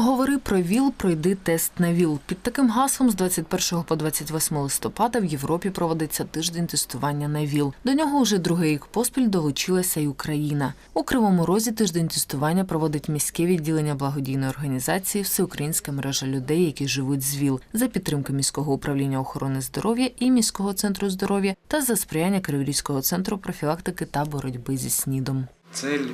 Говори про ВІЛ, пройди тест на ВІЛ. Під таким гаслом з 21 по 28 листопада в Європі проводиться тиждень тестування на ВІЛ. До нього уже другий рік поспіль долучилася й Україна. У Кривому Розі тиждень тестування проводить міське відділення благодійної організації Всеукраїнська мережа людей, які живуть з ВІЛ за підтримки міського управління охорони здоров'я і міського центру здоров'я та за сприяння Криворізького центру профілактики та боротьби зі СНІДом. Цель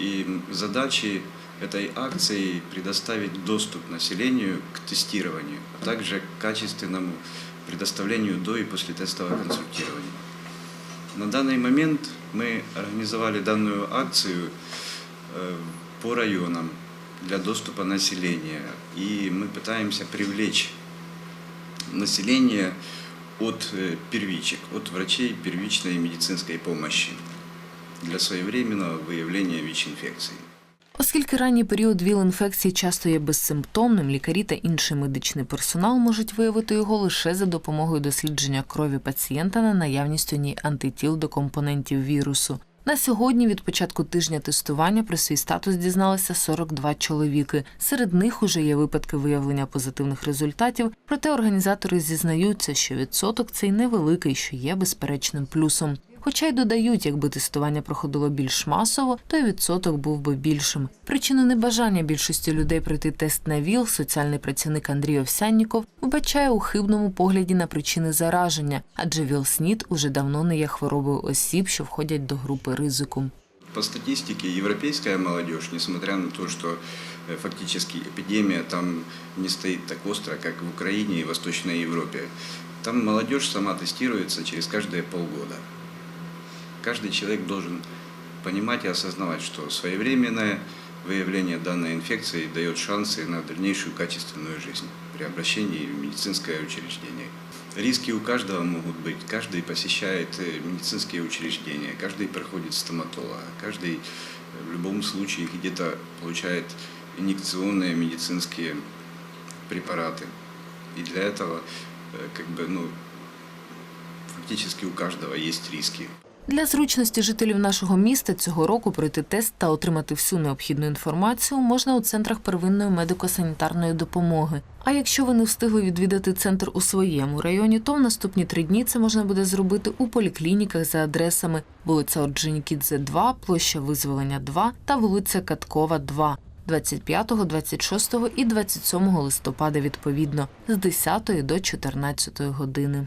и задачи этой акции предоставить доступ населению к тестированию, а также к качественному предоставлению до и после тестового консультирования. На данный момент мы организовали данную акцию э, по районам для доступа населения, и мы пытаемся привлечь население от э, первичек, от врачей первичной медицинской помощи для своевременного выявления ВИЧ-инфекции. Оскільки ранній період ВІЛ-інфекції часто є безсимптомним, лікарі та інший медичний персонал можуть виявити його лише за допомогою дослідження крові пацієнта на наявність у ній антитіл до компонентів вірусу. На сьогодні від початку тижня тестування про свій статус дізналися 42 чоловіки. Серед них уже є випадки виявлення позитивних результатів, проте організатори зізнаються, що відсоток цей невеликий, що є безперечним плюсом. Хоча й додають, якби тестування проходило більш масово, то й відсоток був би більшим. Причину небажання більшості людей пройти тест на ВІЛ соціальний працівник Андрій Овсянніков вбачає у хибному погляді на причини зараження, адже ВІЛ-СНІД уже давно не є хворобою осіб, що входять до групи ризику. По статистике, европейская молодежь, несмотря на то, что э, фактически эпидемия там не стоит так остро, как в Украине и Восточной Европе, там молодежь сама тестируется через каждые полгода. Каждый человек должен понимать и осознавать, что своевременное выявление данной инфекции дает шансы на дальнейшую качественную жизнь при обращении в медицинское учреждение. Риски у каждого могут быть. Каждый посещает э, медицинские учреждения, каждый проходит стоматолога, каждый э, в любом случае где-то получает инъекционные медицинские препараты. И для этого э, как бы, ну, фактически у каждого есть риски. Для зручності жителів нашого міста цього року пройти тест та отримати всю необхідну інформацію можна у центрах первинної медико-санітарної допомоги. А якщо ви не встигли відвідати центр у своєму районі, то в наступні три дні це можна буде зробити у поліклініках за адресами вулиця Орджонікідзе 2, площа Визволення 2 та вулиця Каткова 2. 25, 26 і 27 листопада відповідно з 10 до 14 години.